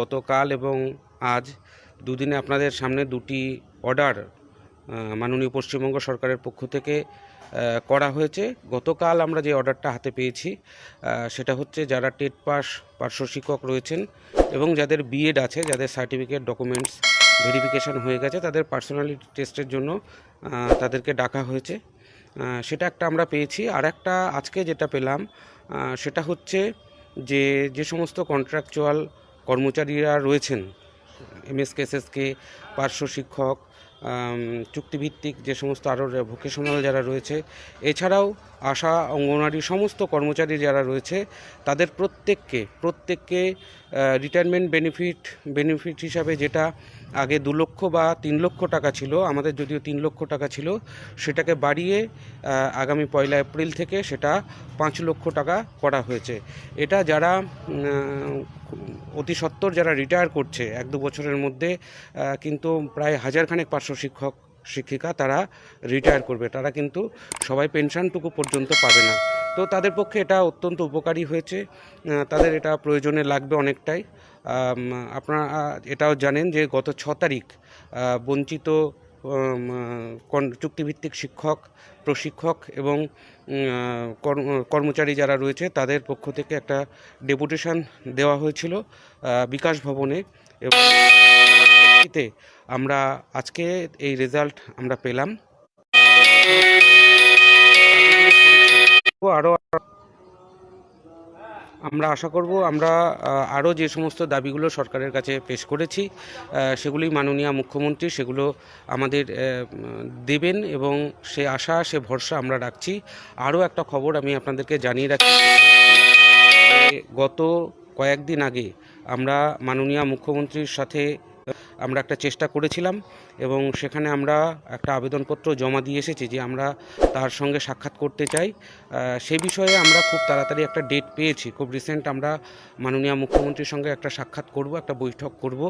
গতকাল এবং আজ দুদিনে আপনাদের সামনে দুটি অর্ডার মাননীয় পশ্চিমবঙ্গ সরকারের পক্ষ থেকে করা হয়েছে। গতকাল আমরা যে অর্ডারটা হাতে পেয়েছি সেটা হচ্ছে যারা টেট পাস পার্শ্ব শিক্ষক রয়েছেন এবং যাদের বিএড আছে, যাদের সার্টিফিকেট, ডকুমেন্টস, ভেরিফিকেশন হয়ে গেছে, তাদের পার্সোনালিটি টেস্টের জন্য তাদেরকে ডাকা হয়েছে। সেটা একটা আমরা পেয়েছি। আর একটা আজকে যেটা পেলাম সেটা হচ্ছে যে যে সমস্ত কন্ট্রাকচুয়াল কর্মচারীরা রয়েছেন এমএসকে এসএসকে পার্শ্ব শিক্ষক চুক্তিভিত্তিক যে সমস্ত আরও ভোকেশনাল যারা রয়েছে, এছাড়াও আশা, অঙ্গনওয়াড়ি সমস্ত কর্মচারী যারা রয়েছে, তাদের প্রত্যেককে প্রত্যেককে রিটায়ারমেন্ট বেনিফিট বেনিফিট হিসাবে যেটা আগে দু লক্ষ বা তিন লক্ষ টাকা ছিল, আমাদের যদিও তিন লক্ষ টাকা ছিল, সেটাকে বাড়িয়ে আগামী পয়লা এপ্রিল থেকে সেটা পাঁচ লক্ষ টাকা করা হয়েছে। এটা যারা অতি সত্বর যারা রিটায়ার করছে, এক দু বছরের মধ্যে কিন্তু প্রায় হাজারখানেক পার্শ্ব শিক্ষক, শিক্ষিকা তারা রিটায়ার করবে। তারা কিন্তু সবাই পেনশনটুকু পর্যন্ত পাবে না। তো তাদের পক্ষে এটা অত্যন্ত উপকারী হয়েছে। তাদের এটা প্রয়োজনে লাগবে অনেকটাই। আপনারা এটাও জানেন যে গত ছ তারিখ বঞ্চিত চুক্তিভিত্তিক শিক্ষক, প্রশিক্ষক এবং কর্ম- কর্মচারী যারা রয়েছে তাদের পক্ষ থেকে একটা ডেপুটেশন দেওয়া হয়েছিল বিকাশ ভবনে এবং আমরা আজকে এই রেজাল্ট আমরা পেলাম। আরও আমরা আশা করব আমরা আরও যে সমস্ত দাবিগুলো সরকারের কাছে পেশ করেছি সেগুলি মাননীয় মুখ্যমন্ত্রী সেগুলো আমাদের দেবেন এবং সে আশা, সে ভরসা আমরা রাখছি। আরও একটা খবর আমি আপনাদেরকে জানিয়ে রাখি গত কয়েকদিন আগে আমরা মাননীয় মুখ্যমন্ত্রীর সাথে আমরা একটা চেষ্টা করেছিলাম এবং সেখানে আমরা একটা আবেদনপত্র জমা দিয়ে এসেছি যে আমরা তার সঙ্গে সাক্ষাৎ করতে চাই। সে বিষয়ে আমরা খুব তাড়াতাড়ি একটা ডেট পেয়েছি। খুব রিসেন্ট আমরা মাননীয় মুখ্যমন্ত্রীর সঙ্গে একটা সাক্ষাৎ করব, একটা বৈঠক করব।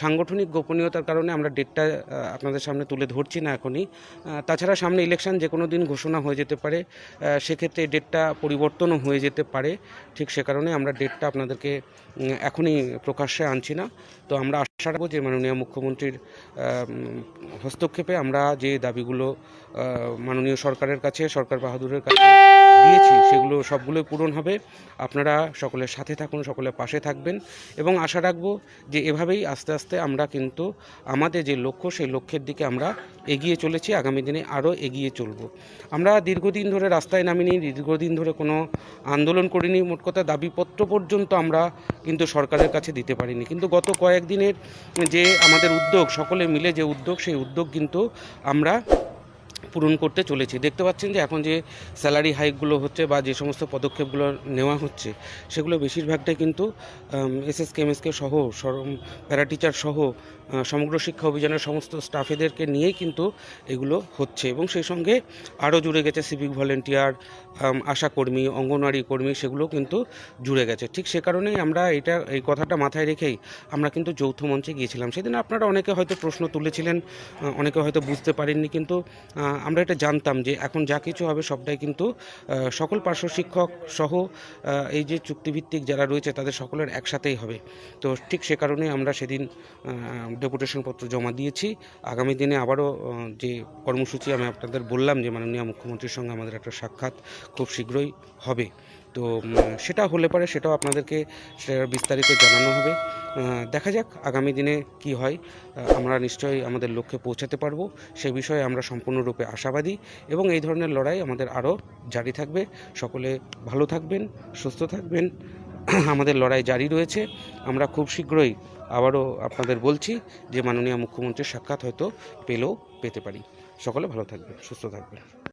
সাংগঠনিক গোপনীয়তার কারণে আমরা ডেটটা আপনাদের সামনে তুলে ধরছি না এখনই। তাছাড়া সামনে ইলেকশন যে কোনো দিন ঘোষণা হয়ে যেতে পারে। সেক্ষেত্রে ডেটটা পরিবর্তনও হয়ে যেতে পারে। ঠিক সে কারণে আমরা ডেটটা আপনাদেরকে এখনই প্রকাশ্যে আনছি না। তো আমরা আশা যে মাননীয় মুখ্যমন্ত্রীর হস্তক্ষেপে আমরা যে দাবিগুলো মাননীয় সরকারের কাছে সরকার বাহাদুরের কাছে দিয়েছি, সেগুলো সবগুলোই পূরণ হবে। আপনারা সকলের সাথে থাকুন, সকলের পাশে থাকবেন এবং আশা রাখব যে এভাবেই আস্তে আস্তে আমরা কিন্তু আমাদের যে লক্ষ্য, সেই লক্ষ্যের দিকে আমরা এগিয়ে চলেছি। আগামী দিনে আরও এগিয়ে চলব। আমরা দীর্ঘদিন ধরে রাস্তায় নামিনি, দীর্ঘদিন ধরে কোনো আন্দোলন করিনি। মোট কথা দাবিপত্র পর্যন্ত আমরা কিন্তু সরকারের কাছে দিতে পারিনি। কিন্তু গত কয়েকদিনের যে আমাদের উদ্যোগ, সকলে মিলে যে উদ্যোগ, সেই উদ্যোগ কিন্তু আমরা পূরণ করতে চলেছি। দেখতে পাচ্ছেন যে এখন যে স্যালারি হাইকগুলো হচ্ছে বা যে সমস্ত পদক্ষেপগুলো নেওয়া হচ্ছে, সেগুলো বেশিরভাগটাই কিন্তু এস এস কেমএসকে সহ প্যারা টিচার সহ সমগ্র শিক্ষা অভিযানের সমস্ত স্টাফেদেরকে নিয়েই কিন্তু এগুলো হচ্ছে এবং সেই সঙ্গে আরও জুড়ে গেছে সিভিক ভলেন্টিয়ার আশাকর্মী অঙ্গনওয়াড়ি কর্মী সেগুলো কিন্তু জুড়ে গেছে। ঠিক সে কারণেই আমরা এটা, এই কথাটা মাথায় রেখেই আমরা কিন্তু যৌথ মঞ্চে গিয়েছিলাম। সেদিন আপনারা অনেকে হয়তো প্রশ্ন তুলেছিলেন অনেকে হয়তো বুঝতে পারেননি কিন্তু আমরা এটা জানতাম যে এখন যা কিছু হবে সবটাই কিন্তু সকল পার্শ্ব শিক্ষক সহ এই যে চুক্তিভিত্তিক যারা রয়েছে তাদের সকলের একসাথেই হবে। তো ঠিক সে কারণে আমরা সেদিন ডেপুটেশন পত্র জমা দিয়েছি। আগামী দিনে আবারও যে কর্মসূচি আমি আপনাদের বললাম যে মাননীয় মুখ্যমন্ত্রীর সঙ্গে আমাদের একটা সাক্ষাৎ খুব শীঘ্রই হবে। তো সেটা হলে পরে সেটাও আপনাদেরকে সেটার বিস্তারিত জানানো হবে। দেখা যাক আগামী দিনে কি হয়। আমরা নিশ্চয়ই আমাদের লক্ষ্যে পৌঁছাতে পারব। সে বিষয়ে আমরা সম্পূর্ণরূপে আশাবাদী এবং এই ধরনের লড়াই আমাদের আরও জারি থাকবে। সকলে ভালো থাকবেন, সুস্থ থাকবেন। আমাদের লড়াই জারি রয়েছে। আমরা খুব শীঘ্রই আবারও আপনাদের বলছি যে মাননীয় মুখ্যমন্ত্রীর সাক্ষাৎ হয়তো পেলেও পেতে পারি। সকলে ভালো থাকবে সুস্থ থাকবেন।